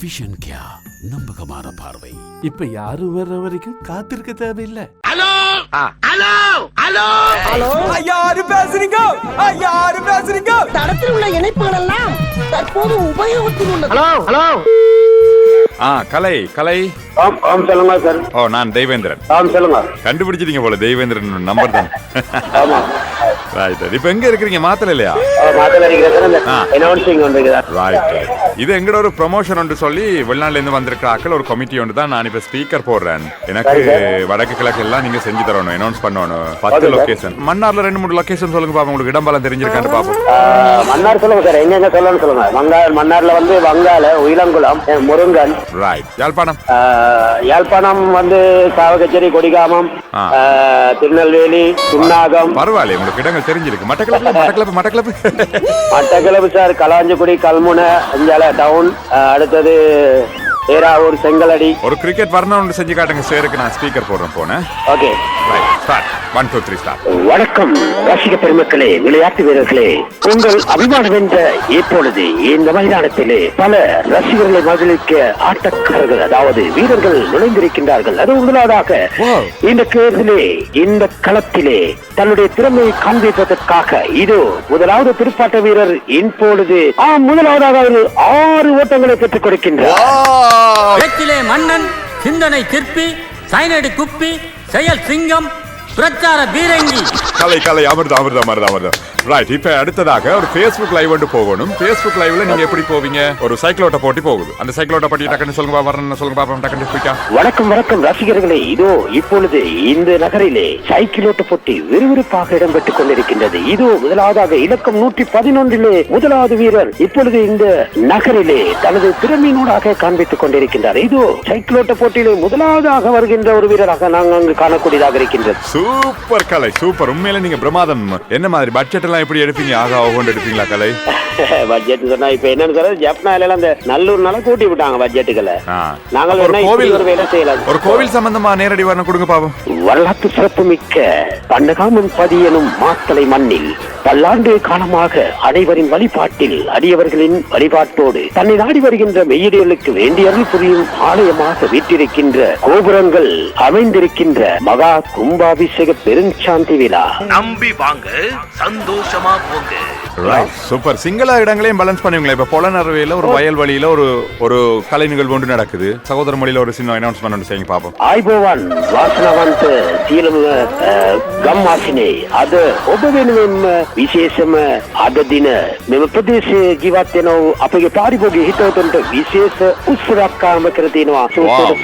Vision கியா நம்பகமான பார்வை. இப்ப யாரும் வர்ற வரைக்கும் காத்திருக்க தேவையில்லை. யாரு பேசுறீங்க? யாரு பேசுறீங்க? தடத்தில் உள்ள இணைப்புகள் எல்லாம் தற்போது உபயோகத்தில் உள்ளது. ஆ கலை கலை. ஆம் ஆம் சொல்லுங்க சார் ஓ நான் தெய்வேந்திரன் ஆம் சொல்லுங்க. கண்டுபிடிச்சிட்டீங்க போல தெய்வேந்திரன் நம்பர் தான். ஆமா. ரைட் இப்போ எங்க இருக்கிறீங்க? மாத்தல இல்லையா? மாத்தல இருக்கிற சார் இந்த ஆ. அனௌன்சிங் ஒன்று இருக்குதா. ரைட் இது எங்கட ஒரு ப்ரொமோஷன் ஒன்று சொல்லி வெளிநாட்டுல இருந்து வந்திருக்கிற ஆக்கள் ஒரு கமிட்டி ஒன்று தான் நான் இப்ப ஸ்பீக்கர் போடுறேன். எனக்கு வடக்கு கிழக்கு எல்லாம் நீங்க செஞ்சு தரணும் அனௌன்ஸ் பண்ணணும். பத்து லொகேஷன் மன்னார்ல ரெண்டு மூணு லொகேஷன் சொல்லுங்க பாப்போம். உங்களுக்கு இடம்பலம் தெரிஞ்சிருக்கான்னு பாப்போம். மன்னார் சொல்லுங்க சார். எங்க எங்க சொல்லணும்னு சொல்லுங்க. வங்காள மன்னார்ல வந்து வங்காள உயிலங்குளம் முருங்கன். ரைட் யாழ்ப்பாணம்? யாழ்ப்பாணம் வந்து சாவகச்சேரி கொடிகாமம் திருநெல்வேலி சுன்னாகம். பரவாயில்ல உங்களுக்கு இடங்கள் தெரிஞ்சிருக்கு. மட்டக்களப்பு மட்டக்களப்பு மட்டக்களப்பு. மட்டக்களப்பு சார் கலாஞ்சிக்குடி கல்முனை அஞ்சால டவுன் அடுத்தது அடுத்தது ஏராவூர் செங்கலடி. ஒரு கிரிக்கெட் வரணும் செஞ்சு காட்டுங்க சேருக்கு நான் ஸ்பீக்கர் போடுறேன் போனேன் okay right start one two three start வணக்கம் ரசிக பெருமக்களே விளையாட்டு வீரர்களே. உங்கள் அபிமானம் என்ற இப்பொழுது இந்த மைதானத்திலே பல ரசிகர்களை மகிழ்விக்க ஆட்டக்காரர்கள் அதாவது வீரர்கள் நுழைந்திருக்கின்றார்கள். அது முதலாவதாக. இந்த கேர்திலே இந்த களத்திலே தன்னுடைய திறமையை காண்பிப்பதற்காக இதோ முதலாவது துடுப்பாட்ட வீரர் இப்பொழுது முதலாவதாக ஆறு ஓட்டங்களை பெற்றுக் கொடுக்கின்றார். பேச்சிலே மன்னன் சிந்தனை சிற்பி சைனடி குப்பி செயல் சிங்கம் பிரச்சார பீரங்கி. கலை கலை அமிர்தம் அமிர்தம் அமிர்தம் அமிர்தம். ரைட் இப்ப அடுத்ததாக ஒரு ஃபேஸ்புக் லைவ் வந்து போகணும். ஃபேஸ்புக் லைவ்ல நீங்க எப்படி போவீங்க? ஒரு சைக்கிளோட்ட போட்டி போகுது. அந்த சைக்கிளோட்ட போட்டி டக்குன்னு சொல்லுங்க வரணும் சொல்லுங்க பாப்போம் டக்குன்னு குயிக்கா வணக்கம் வணக்கம் ரசிகர்களே. இதோ இப்பொழுது இந்த நகரிலே சைக்கிளோட்ட போட்டி விறுவிறுப்பாக இடம்பெற்றுக் கொண்டிருக்கின்றது. இதோ முதலாவதாக இலக்கம் நூற்றி பதினொன்றிலே முதலாவது வீரர் இப்பொழுது இந்த நகரிலே தனது திறமையினூடாக காண்பித்துக் கொண்டிருக்கின்றார். இதோ சைக்கிளோட்ட போட்டியிலே முதலாவதாக வருகின்ற ஒரு வீரராக நாங்கள் அங்கு காணக்கூடியதாக இருக்கின்றது. சூப்பர் கலை சூப்பர் உண்மையில நீங்க பிரமாதம். என்ன மாதிரி? பட்ஜெட் எல்லாம் எப்படி எடுப்பீங்க? ஆகா ஓகோண்டு எடுப்பீங்களா கலை? பட்ஜெட் சொன்னா இப்ப என்னன்னு சொல்றது ஜப்னால அந்த நல்லூர்னால கூட்டி விட்டாங்க பட்ஜெட்டுகளை. நாங்கள் ஒரு கோவில் ஒரு வேலை செய்யலாம். ஒரு கோவில் சம்பந்தமா நேரடி வரணும் கொடுங்க பாப்போம் வரலாற்று சிறப்புமிக்க பண்டகாமன் பதியனும் மாத்தளை மண்ணில் பல்லாண்டு காலமாக அனைவரின் வழிபாட்டில் அடியவர்களின் வழிபாட்டோடு தன்னை நாடி வருகின்ற மெய்யடிகளுக்கு வேண்டிய அருள் புரியும் ஆலயமாக வீற்றிருக்கின்ற கோபுரங்கள் அமைந்திருக்கின்ற மகா கும்பாபிஷேக பெருஞ்சாந்தி விழா. நம்பி வாங்க சந்தோஷமா. போங்க ரைட் சூப்பர் சிங்களா இடங்களையும் பேலன்ஸ் பண்ணுவீங்களா? இப்போ புலனறுவையில் ஒரு வயல்வெளியில் ஒரு ஒரு கலை நிகழ்வு ஒன்று நடக்குது. சகோதர மொழியில் ஒரு சின்ன அனௌன்ஸ்மெண்ட் ஒன்று செய்யுங்க பார்ப்போம் ஆய்போவான் வாசனவான்ட் சீலம் ගම් වාසිනේ අද ඔබ වෙනුවෙන්ම විශේෂම අද දින මෙම ප්‍රදේශයේ ජීවත් වෙන போகி පාරිභෝගික හිතවතුන්ට විශේෂ උත්සවයක් ආරම්භ කර තිනවා සුවපත්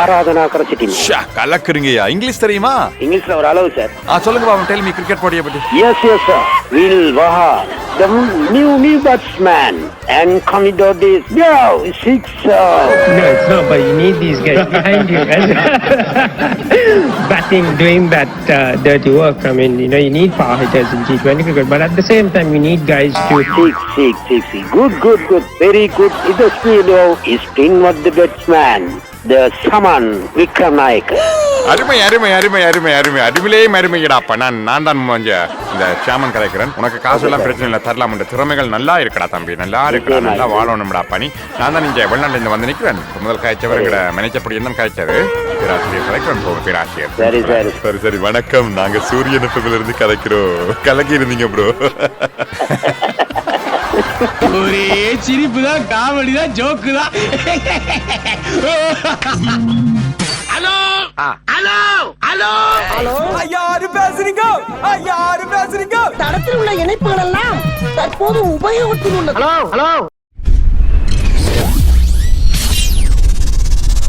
ஆராதனா கர சிட்டின் இங்கிலீஷ் தெரியுமா? இங்கிலீஷ்ல ஒரு அளவு சார் சொல்லுங்க பாப்போம். டெல் கிரிக்கெட் போட்டிய பத்தி. Yes, yes, sir. Will Vaha, the new new batsman, and Commodore this. Yo, six. Uh, No, it's not, but you need these guys behind you. Batting, doing that uh, dirty work. I mean, you know, you need power hitters in T20 cricket, but at the same time, you need guys to. Six, six, six, six. Good, good, good. Very good. It is speed is pin what the batsman. The Saman Vikram Naik. அருமை அருமை அருமை அருமை அருமை. அருமையிலே அருமையடாப்பா நான் நான் தான் கொஞ்சம் இந்த சாமன் கலைக்கிறேன். உனக்கு காசு எல்லாம் பிரச்சனை இல்லை தரலாம். இந்த திறமைகள் நல்லா இருக்கடா தம்பி. நல்லா இருக்கடா. நல்லா வாழணும்டா பணி நான் தான் இங்க வெளிநாட்டுல இருந்து வந்து நிக்கிறேன். இப்ப முதல் காய்ச்சவர் எங்கட மனைச்சப்படி என்ன காய்ச்சது? பேராசிரியர் கலைக்கிறேன். போக பேராசிரியர். சரி, சரி. சரி சரி. வணக்கம். நாங்க சூரியன் இருந்து கலைக்கிறோம். கலக்கி இருந்தீங்க ப்ரோ ஒரே சிரிப்பு தான் காமெடி தான் ஜோக்கு தான். Hello hello. ஹலோ. யாரு பேசுறீங்க யாரு பேசுறீங்க. தடத்தில் உள்ள இணைப்புகள் எல்லாம் தற்போது உபயோகத்தில் உள்ளது.